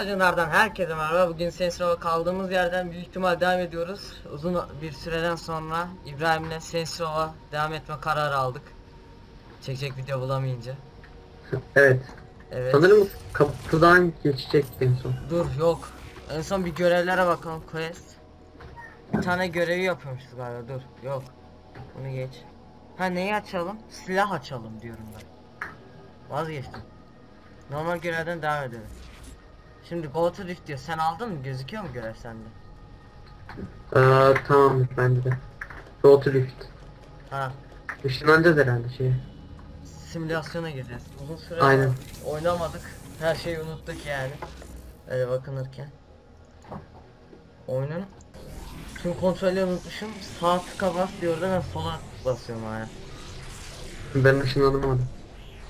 Sunuculardan herkese merhaba. Bugün Row'a kaldığımız yerden büyük ihtimal devam ediyoruz. Uzun bir süreden sonra İbrahim'le Saints Row'a devam etme kararı aldık. Çekecek video bulamayınca. Evet. Evet. Sanırım kapıdan geçecek en son. Dur yok. En son bir görevlere bakalım quest. Bir tane görevi yapıyormuşuz galiba dur yok. Bunu geç. Ha neyi açalım? Silah açalım diyorum ben. Vazgeçtim. Normal görevden devam edelim. Şimdi go to rift diyor. Sen aldın mı? Gözüküyor mu görev sende? Ee, tamam bende de. Go to lift. Ha. Işınlanacağız herhalde şeye. Simülasyona gireceğiz. Uzun süre Aynen. oynamadık. Her şeyi unuttuk yani. Öyle bakınırken. Oyunun tüm kontrolü unutmuşum. Sağ tıka bas diyor da ben sola basıyorum hala. Ben ışınlanamadım.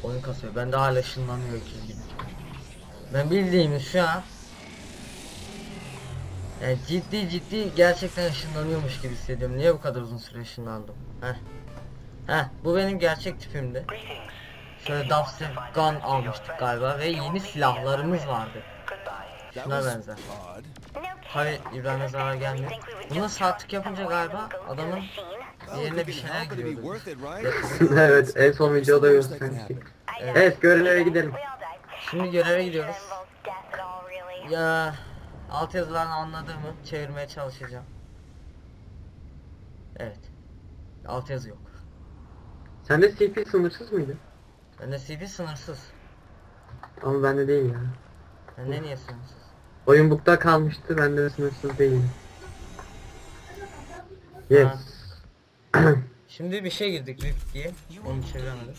Oyun kasıyor. Ben de hala ışınlanmıyor ki gibi. Ben bildiğimiz şu an yani ciddi ciddi gerçekten ışınlanıyormuş gibi hissediyorum. Niye bu kadar uzun süre ışınlandım? Heh. Heh, bu benim gerçek tipimdi. Şöyle dubstep gun almıştık galiba ve yeni silahlarımız vardı. Şuna benzer. Hayır İbrahim'e zarar gelmiyor. Bunu sağ tık yapınca galiba adamın yerine bir şeyler giriyordu. evet en son videoda göstermiştik. Evet görevlere gidelim. Şimdi göreve gidiyoruz. Ya alt yazılarını anladığımı çevirmeye çalışacağım. Evet. Alt yazı yok. Sende CP sınırsız mıydı? Bende CD sınırsız. Ama bende değil ya. Bende niye sınırsız? Oyun bukta kalmıştı bende sınırsız değil. Yes. Şimdi bir şey girdik Rift diye. Onu çeviremedim.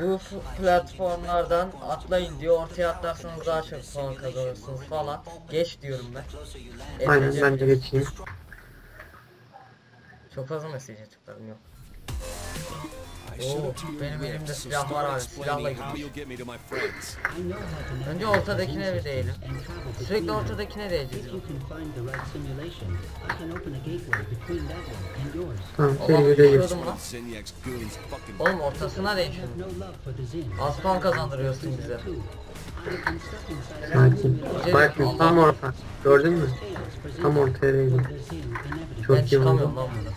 Bu platformlardan atlayın diyor. Ortaya atlarsanız daha çok puan kazanırsınız falan. Geç diyorum ben. Aynen ben de geçeyim. Çok fazla mesajı tıkladım yok. Oo, benim elimde silah var abi silahla gidiyor. Önce ortadakine bir değelim. Sürekli ortadakine değeceğiz. Tamam Allah seni de geç. Oğlum ortasına değ şunu. Az puan kazandırıyorsun bize. Sakin. Bak tam orta. Gördün mü? Tam ortaya değdim. Ben Çok iyi oldu. lan burada.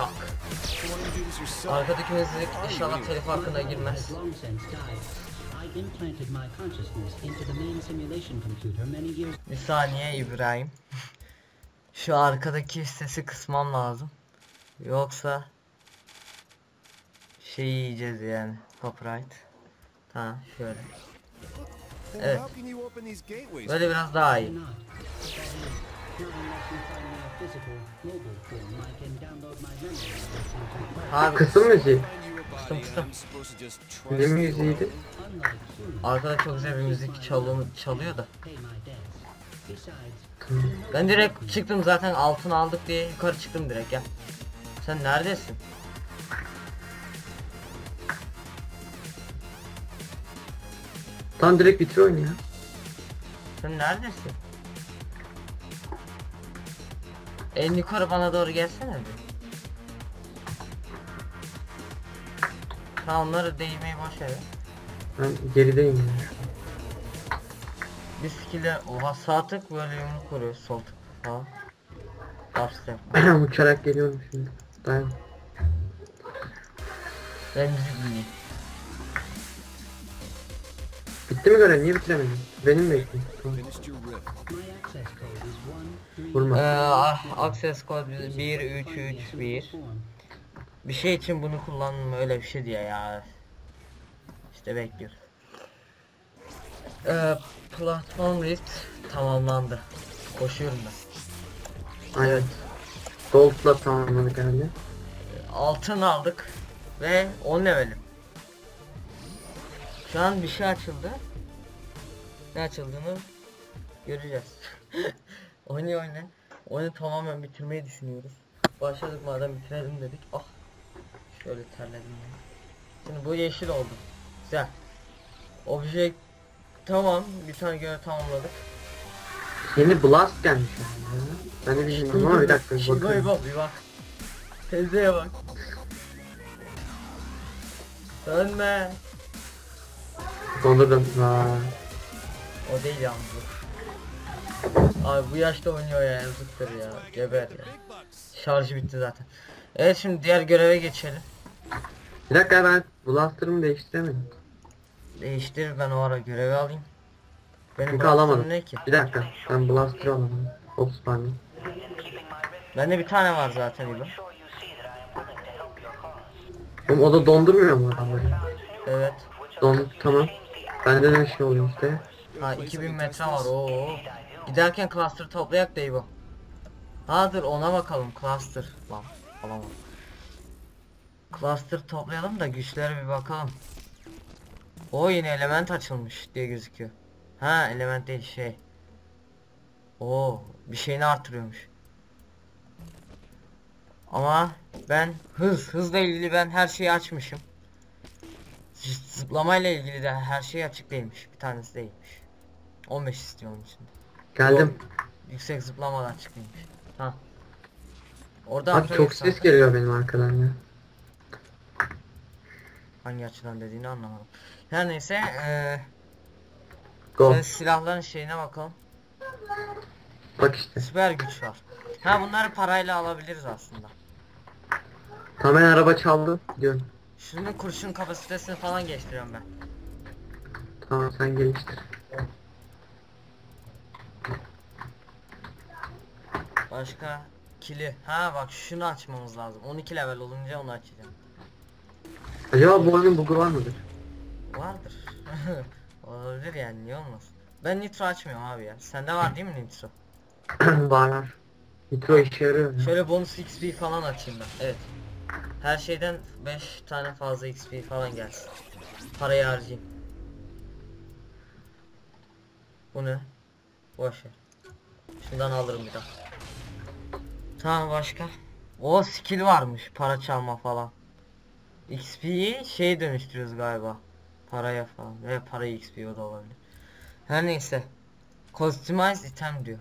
Şak. Arkadaki müzik inşallah telif hakkına girmez. Bir saniye İbrahim. Şu arkadaki sesi kısmam lazım. Yoksa şey yiyeceğiz yani. Copyright. Tamam şöyle. Evet. Böyle biraz daha iyi. Abi Kısım müziği. kıstım kıstım. Ne müziğiydi? Arkada çok güzel bir müzik çalıyor, çalıyor da. Ben direkt çıktım zaten altın aldık diye yukarı çıktım direkt ya. Sen neredesin? Tam direkt bitir oyunu ya. Sen neredesin? En yukarı bana doğru gelsene bir. Onları değmeyi boş ver. Ben gerideyim ya. Bir skill'e oha sağ tık böyle yumruk vuruyor sol tık. Ha. Dubstep. Uçarak geliyorum şimdi. Dayan. Ben müzik dinleyeyim. Bitti mi görev? Niye bitiremedin? Benim bekliyorum. Tamam. Ee, Vurma. ah, access code 1 3 3 1. Bir şey için bunu kullanma öyle bir şey diye ya. İşte bekliyoruz. Ee, platform rift tamamlandı. Koşuyorum ben. Aynen. Gold'la tamamladık herhalde. Altın aldık ve 10 levelim. Şu an bir şey açıldı. Ne açıldığını göreceğiz. oyna oyna. Oyunu tamamen bitirmeyi düşünüyoruz. Başladık madem bitirelim dedik. Ah. Şöyle terledim ya. Şimdi bu yeşil oldu. Güzel. Obje tamam. Bir tane görev tamamladık. Yeni Blast gelmiş. Ben de bilmiyorum ama bir dakika bir Şigo'ya bakayım. bak bir bak. Teyzeye bak. Dönme. Dondurdum. Aa. O değil yalnız. bu. Abi bu yaşta oynuyor ya yazıktır ya. Geber ya. Şarjı bitti zaten. Evet şimdi diğer göreve geçelim. Bir dakika ben Blaster'ımı değiştiremedim. Değiştir ben o ara görevi alayım. Benim Çünkü alamadım. ne ki? Bir dakika ben Blaster'ı alamadım. Ops pardon. Bende bir tane var zaten İbo. Oğlum o da dondurmuyor mu adamları? Evet. Don tamam. Bende de şey oluyor işte. Ha 2000 metre var oo. Giderken cluster toplayak da İbo. Ha dur ona bakalım cluster. Lan alamam. Cluster toplayalım da güçlere bir bakalım. O yine element açılmış diye gözüküyor. Ha element değil şey. Oo bir şeyini artırıyormuş. Ama ben hız hızla ilgili ben her şeyi açmışım. Zıplamayla ilgili de her şey açık değilmiş. Bir tanesi değilmiş. 15 istiyor onun için. Geldim. Yüksek zıplamadan çıkıyormuş. Ha. Orada Abi çok zaten. ses geliyor benim arkadan ya. Hangi açıdan dediğini anlamadım. Her neyse eee Go. şöyle silahların şeyine bakalım. Bak işte. Süper güç var. Ha bunları parayla alabiliriz aslında. Tamam ben araba çaldım. Gidiyorum. Şunun kurşun kapasitesini falan geçtiriyorum ben. Tamam sen geliştir. Başka kili. Ha bak şunu açmamız lazım. 12 level olunca onu açacağım. Acaba bu oyunun bug'u var mıdır? Vardır. Olabilir yani niye olmasın. Ben nitro açmıyorum abi ya. Sende var değil mi nitro? var var. Nitro işe yarıyor ya. Şöyle bonus XP falan açayım ben. Evet. Her şeyden 5 tane fazla XP falan gelsin. Parayı harcayayım. Bu ne? Boş ver. Şundan alırım bir daha. Tamam başka. O skill varmış. Para çalma falan. XP'yi şey dönüştürüyoruz galiba. Paraya falan. Ve parayı XP o da olabilir. Her neyse. Customize item diyor.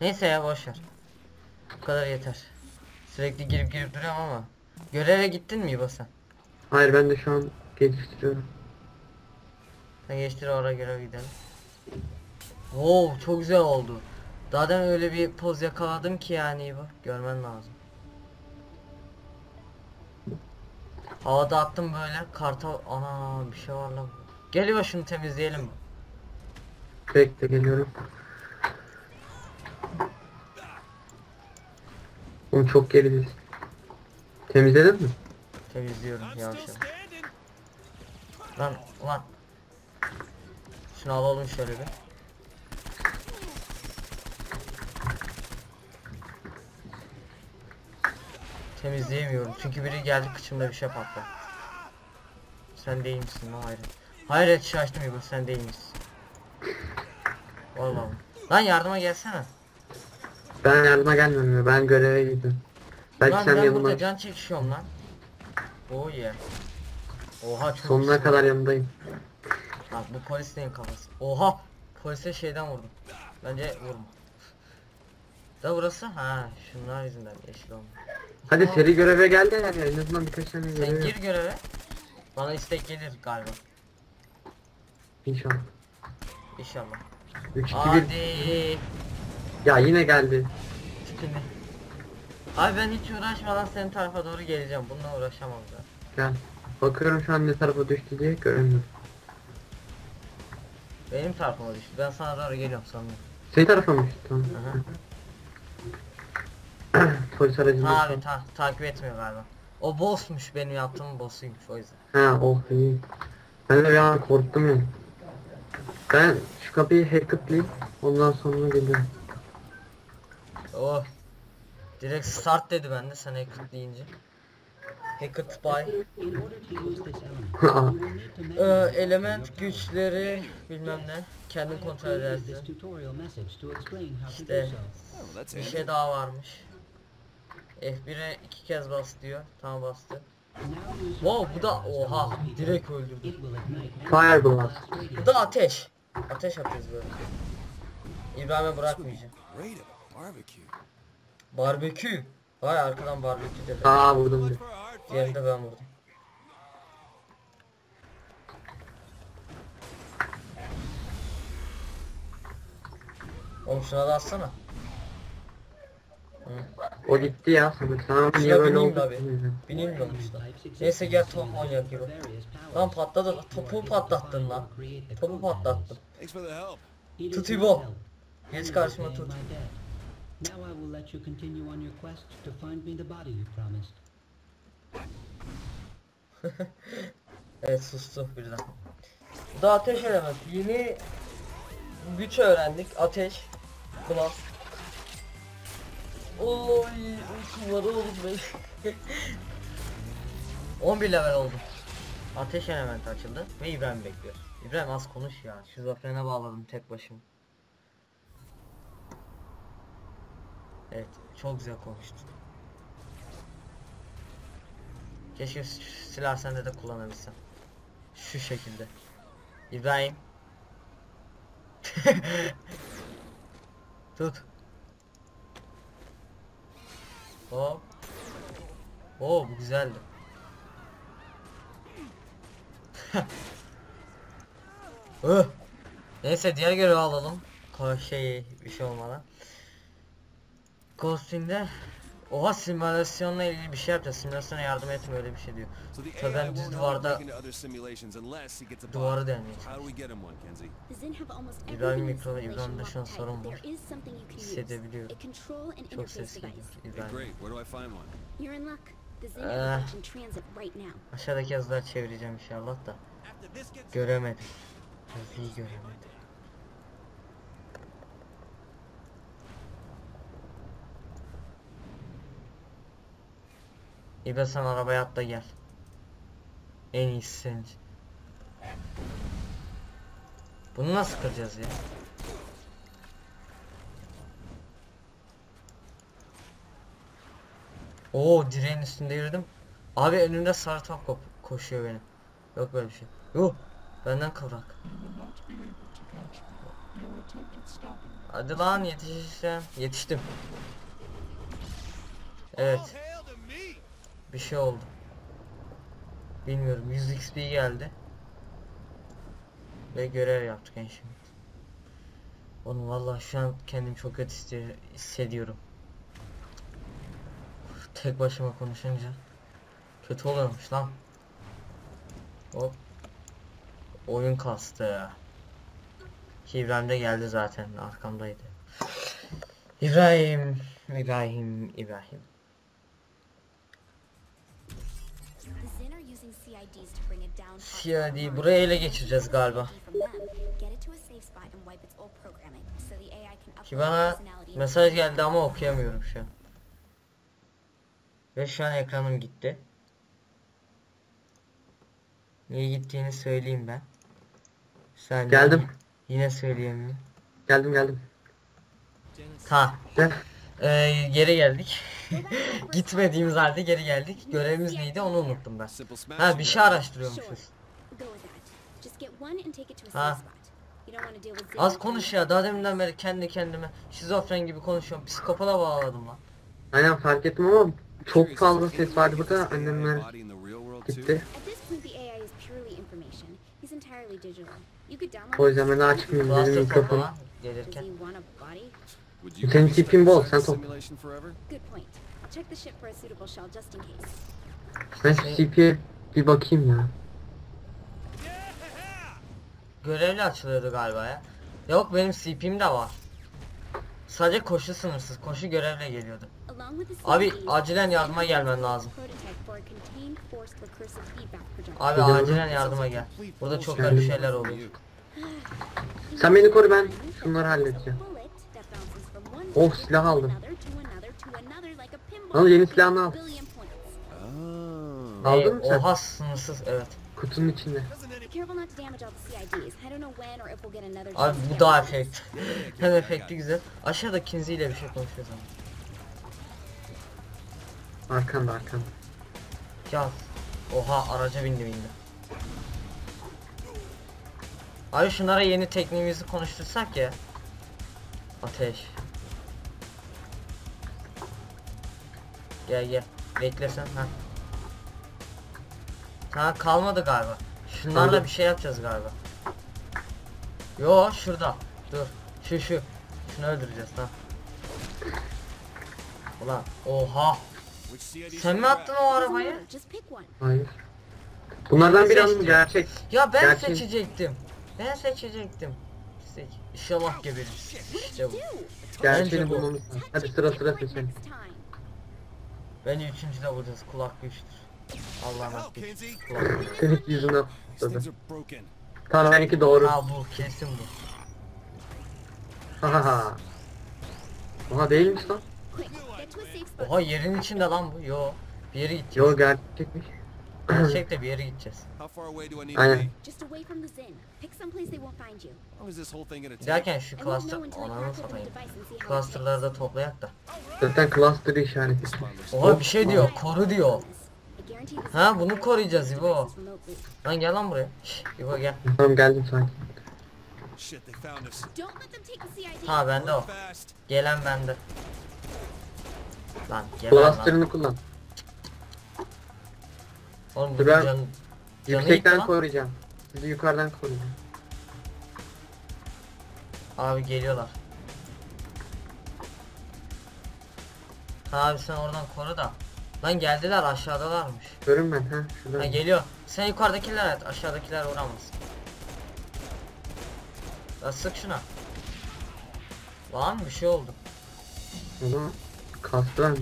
Neyse ya boş ver. Bu kadar yeter. Sürekli girip girip duruyorum ama. Göreve gittin mi İbo sen? Hayır ben de şu an geliştiriyorum. Sen geçtir oraya görev gidelim. Oo çok güzel oldu. Zaten öyle bir poz yakaladım ki yani İbo. Görmen lazım. Havada attım böyle kartal ana bir şey var lan. Geliyor şunu temizleyelim. Bekle geliyorum. Oğlum çok gerideyiz. Temizledin mi? Temizliyorum yavaş yavaş. Lan ulan. Şunu alalım şöyle bir. Temizleyemiyorum çünkü biri geldi kıçımda bir şey patladı. Sen değil misin lan hayret. Hayret şaştım İbo sen değil misin? Vallahi. Lan yardıma gelsene. Ben yardıma gelmiyorum. Ben göreve gidiyorum. Belki lan sen ben yanıma burada can çekişiyorum lan. Oh yeah. Oha çok sonuna güzel. kadar yanındayım. Bak bu polis neyin kafası? Oha! Polise şeyden vurdum. Bence vurma. Da burası ha şunlar yüzünden yeşil olmuş. Hadi seri göreve gel de yani en azından birkaç tane Sen görev gir göreve. Bana istek gelir galiba. İnşallah. İnşallah. 3 2 1. Hadi. Ya yine geldi. Tipini. Abi ben hiç uğraşmadan senin tarafa doğru geleceğim. Bununla uğraşamam da. Gel. Bakıyorum şu an ne tarafa düştü diye göremiyorum. Benim tarafıma düştü. Ben sana doğru geliyorum sanırım. Senin tarafa mı düştü? Tamam. Aha. Polis aracında. Ha abi ta takip etmiyor galiba. O bossmuş benim yaptığım bossuymuş o yüzden. Ha oh iyi. Ben de bir an korktum yani. Ben şu kapıyı hacketleyeyim. Ondan sonra geliyorum. Oh. Direkt start dedi bende sen Hackett deyince. Hackett by. Ee, element güçleri bilmem ne. Kendin kontrol edersin. İşte bir şey daha varmış. F1'e iki kez bas diyor. Tamam bastı. Wow bu da oha direkt öldürdü. Fireball. Bu da ateş. Ateş atıyoruz böyle. İbrahim'e bırakmayacağım. Barbekü. Vay arkadan barbekü dedi. Aa vurdum bir. Diğerini de ben vurdum. Oğlum şuna da atsana. O gitti ya Samet. Sana niye Şuna böyle bineyim oldu? Bineyim de olmuşlar. Neyse gel top oynayalım gibi. Lan patladı. Topu patlattın lan. Topu patlattın. Thanks for the help. Tut İbo. Geç karşıma tut. Now I will let you continue on your quest to find me the body you promised. Evet sustu birden. Bu da ateş elementi. Yeni güç öğrendik. Ateş. Klas. Oy uykum var oğlum benim. 11 level oldum. Ateş elementi açıldı ve İbrahim bekliyor. İbrahim az konuş ya. Şizofrene bağladım tek başıma. Evet, çok güzel konuştun. Keşke silah sende de kullanabilsem. Şu şekilde. İbrahim. Tut. Hop. Oo bu güzeldi. Öh. Neyse diğer görevi alalım. Ko şey bir şey olmadan. Kostümde Oha simülasyonla ilgili bir şey yapacağız. Simülasyona yardım etme öyle bir şey diyor. Tabii ben düz duvarda duvarı deneyeceğim. İbrahim everything in mikro- simulation İbrahim'de şu an sorun var. Hissedebiliyor. Çok interface ses device. geliyor Hey, İbrahim. now. Aşağıdaki yazıları çevireceğim inşallah da. Göremedim. Yazıyı göremedim. İbe sen arabaya atla gel. En iyisi. Bunu nasıl kıracağız ya? Oo direğin üstünde yürüdüm. Abi önümde sarı top kop koşuyor benim. Yok böyle bir şey. Yuh benden kıvrak. Hadi lan yetişeceğim. Yetiştim. Evet! Bir şey oldu. Bilmiyorum 100 XP geldi. Ve görev yaptık en şimdi. Oğlum vallahi şu an kendimi çok kötü hisse- hissediyorum. Tek başıma konuşunca kötü oluyormuş lan. Hop. Oyun kastı. Ki İbrahim de geldi zaten arkamdaydı. İbrahim, İbrahim, İbrahim. Programming so the AI can Ki upload bana mesaj geldi ama okuyamıyorum şu an. Ve şu an ekranım gitti. Niye gittiğini söyleyeyim ben. Sen Geldim. Yine söyleyemiyorum. Geldim geldim. Ha, Gel. E, geri geldik. Gitmediğimiz halde geri geldik. Görevimiz neydi onu unuttum ben. Ha bir şey araştırıyormuşuz. Ha. Az konuş ya daha deminden beri kendi kendime şizofren gibi konuşuyorum. Psikopata bağladım lan. Aynen fark ettim ama çok fazla ses vardı burada. Annemler gitti. O yüzden ben topla mikrofonu. gelirken. he want a body? Would you Senin expect tipin bol, to sen start top. the simulation forever? Good point. I'll check the ship for a suitable shell just in case. Ben şu CP'ye bir bakayım ya. Görevli açılıyordu galiba ya. Yok benim CP'm de var. Sadece koşu sınırsız. Koşu görevle geliyordu. Abi acilen yardıma gelmen lazım. Abi acilen yardıma gel. Burada çok garip şeyler oluyor. Sen beni koru ben şunları halledeceğim. Oh, silah aldım. another to another to another like a pinball Al yeni silahını al. Aldın mı sen? Oha sınırsız evet. Kutunun içinde. Be careful not to damage all the CIDs. I don't know when or if we'll get another Abi bu daha efekt. Hem efekti güzel. Aşağıda Kinsey ile bir şey konuşuyoruz ama. Arkanda arkanda. Ya. Oha araca bindi bindi. Abi şunlara yeni tekniğimizi konuştursak ya. Ateş. Gel gel. Bekle sen ha. Ha kalmadı galiba. Şunlarla Kaldı. bir şey yapacağız galiba. Yo şurada. Dur. Şu şu. Şunu öldüreceğiz tamam. Ulan oha. Sen mi attın o arabayı? Hayır. Bunlardan biri Seçtim. alın gerçek. Ya ben Gerçi- seçecektim. Ben seçecektim. Seç. İnşallah gebeririz. İşte bu. Gerçeğini bulmamız lazım. Hadi sıra sıra seçelim. Bence üçüncüde vuracağız. Kulak güçtür. Affet. Kenzie. Kulak. Senin yüzünden tutladı. Tamam benimki doğru. Ha bu kesin bu. Hahaha. Oha değilmiş lan. Oha yerin içinde lan bu. Yo. Bir yere gideceğiz. Yo gerçekmiş. Gerçekte bir yere gideceğiz. Aynen. to be? Just away from the Zin. Pick someplace they won't find you. How long is this whole thing gonna take? Derken şu cluster... Ananı satayım. Cluster'ları da toplayak da. Zaten cluster'ı işaret This etmiş. spot looks Oha bir şey diyor. Koru diyor. Ha, bunu koruyacağız İbo. Lan gel lan buraya. Şş, İbo gel. Tamam geldim CID. Ha bende o. Gelen bende. Lan gelen lan. Cluster'ını kullan. Oğlum Dur bu ben- can... Canı Yüksekten lan. koruyacağım. Sizi yukarıdan koruyacağım. Abi geliyorlar. Abi sen oradan koru da. Lan geldiler aşağıdalarmış. Görün ben ha Ha şuradan. geliyor. Sen yukarıdakiler et aşağıdakiler uğramaz. Ya sık şuna. Lan bir şey oldu. Zaman kastılar mı?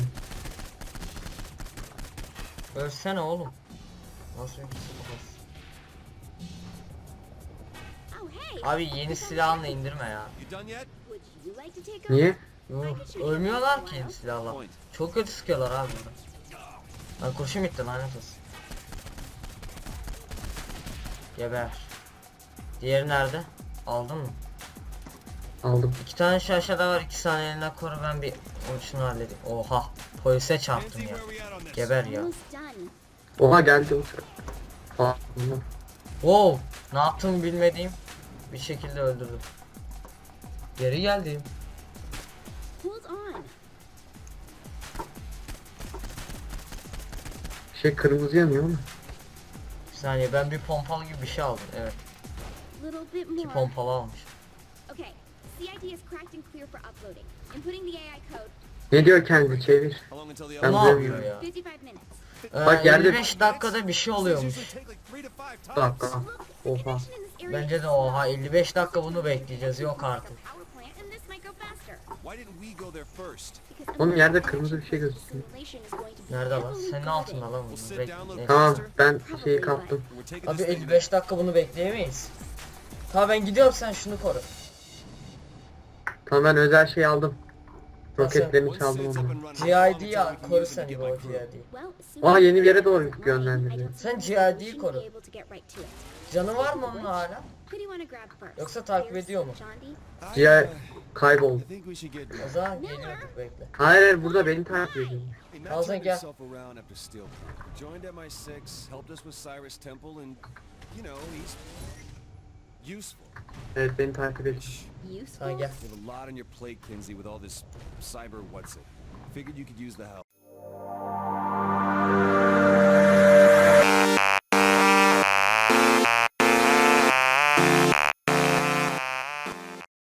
Ölsene oğlum. Nasıl bir psikopat? Oh hey. Abi yeni silahınla indirme ya. Niye? Yuh, ölmüyorlar ki silahla. Çok kötü sıkıyorlar abi. Lan kurşun bitti lanet olsun. Geber. Diğeri nerede? Aldın mı? Aldım. İki tane şu aşağıda var iki tane eline koru ben bir şunu halledeyim. Oha polise çarptım ya. Geber ya. Oha geldi uçak. Aa. Wow ne yaptığımı bilmediğim bir şekilde öldürdüm. Geri geldim. Şey kırmızı yanıyor ama. Bir saniye ben bir pompalı gibi bir şey aldım evet. İki pompalı almış. Ne diyor kendi çevir. Ben Ne yapıyor ya? 55 minutes. Ee, Bak yerde- 55 dakikada bir şey oluyormuş. the Oha. Bence de oha 55 dakika bunu bekleyeceğiz yok artık. Oğlum yerde kırmızı bir şey gözüküyor. simulation is going to be Nerede lan? Senin altında lan bu. We'll sit Bek- down, look neyse. Tamam ben şeyi kaptım. Abi this thing 55 dakika bunu bekleyemeyiz. Tamam ben gidiyorum sen şunu koru. Tamam ben özel şey aldım. Roketlerini çaldım onu. GID until ya koru sen my? GID. As soon Aa, yeni bir yere doğru running, I yönlendiriliyor. can Sen GID'yi koru. Canı var mı onun hala? Yoksa takip ediyor mu? Uh, kayboldu. O zaman geliyorduk bekle. Hayır hayır burada beni takip ediyor. After Steel. Joined MI6, helped us with Cyrus Temple, and you know he's Useful. Evet beni takip. Useful. Ha gel. You have a lot on your plate, Kinsey, with all this cyber what's it. Figured you could use the help.